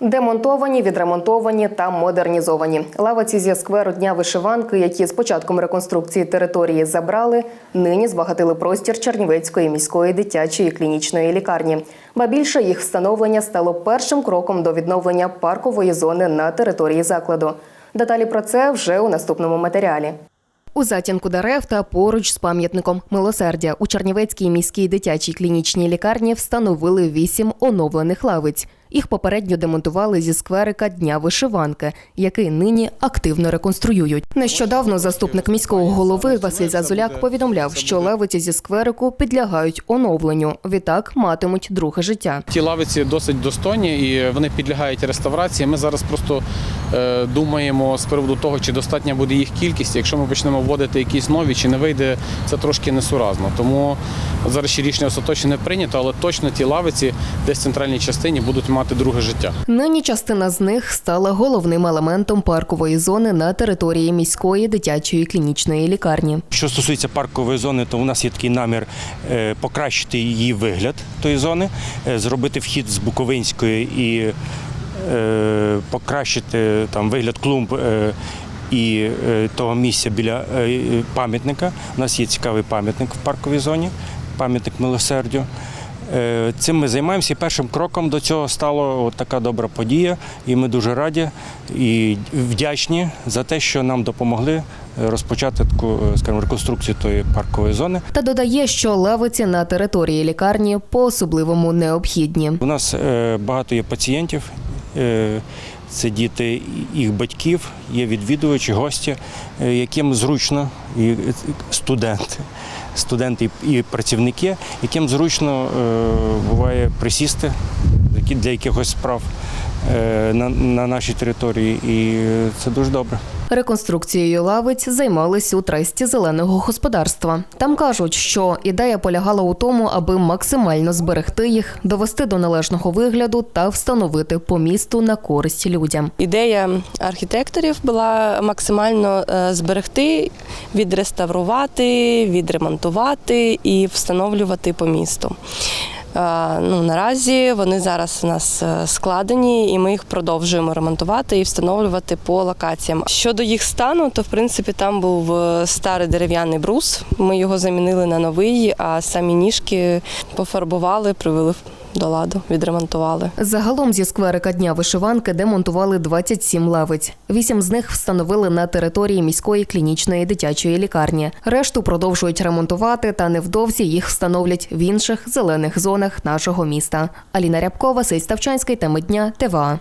Демонтовані, відремонтовані та модернізовані. Лавиці зі скверу дня вишиванки, які з початком реконструкції території забрали, нині збагатили простір Чернівецької міської дитячої клінічної лікарні. Ба більше їх встановлення стало першим кроком до відновлення паркової зони на території закладу. Деталі про це вже у наступному матеріалі. У затінку дерев та поруч з пам'ятником милосердя у Чернівецькій міській дитячій клінічній лікарні встановили вісім оновлених лавиць. Їх попередньо демонтували зі скверика Дня вишиванки, який нині активно реконструюють. Нещодавно заступник міського голови Василь Зазуляк повідомляв, що лавиці зі скверику підлягають оновленню. Відтак матимуть друге життя. Ті лавиці досить достойні і вони підлягають реставрації. Ми зараз просто е, думаємо з приводу того, чи достатня буде їх кількість. Якщо ми почнемо вводити якісь нові, чи не вийде, це трошки несуразно. Тому зараз ще рішення остаточно не прийнято, але точно ті лавиці десь в центральній частині будуть мати друге життя. Нині частина з них стала головним елементом паркової зони на території міської дитячої клінічної лікарні. Що стосується паркової зони, то у нас є такий намір е, покращити її вигляд тої зони, е, зробити вхід з Буковинської і е, покращити там вигляд клумб. І того місця біля пам'ятника. У нас є цікавий пам'ятник в парковій зоні, пам'ятник милосердю. Е, Цим ми займаємося. І першим кроком до цього стала от така добра подія. І ми дуже раді і вдячні за те, що нам допомогли е, розпочати таку, е, скажімо, реконструкцію тої паркової зони. Та додає, що лавиці на території лікарні по-особливому необхідні. У нас багато є пацієнтів. Це діти їх батьків, є відвідувачі, гості, е, яким зручно, і е, студенти, студенти і працівники, яким зручно е, буває присісти для якихось справ на нашій території, і це дуже добре. Реконструкцією лавиць займались у тресті зеленого господарства. Там кажуть, що ідея полягала у тому, аби максимально зберегти їх, довести до належного вигляду та встановити по місту на користь людям. Ідея архітекторів була максимально е, зберегти, відреставрувати, відремонтувати і встановлювати по місту. Е, Ну, наразі вони зараз у нас е, складені, і ми їх продовжуємо ремонтувати і встановлювати по локаціям. Щодо їх стану, то в принципі там був е, старий дерев'яний брус. Ми його замінили на новий, а самі ніжки пофарбували, привели до ладу, відремонтували. Загалом зі скверика дня вишиванки демонтували 27 лавиць. Вісім з них встановили на території міської клінічної дитячої лікарні. Решту продовжують ремонтувати, та невдовзі їх встановлять в інших зелених зонах нашого міста. Аліна Рябкова, Сей Ставчанський, теми дня, ТВА.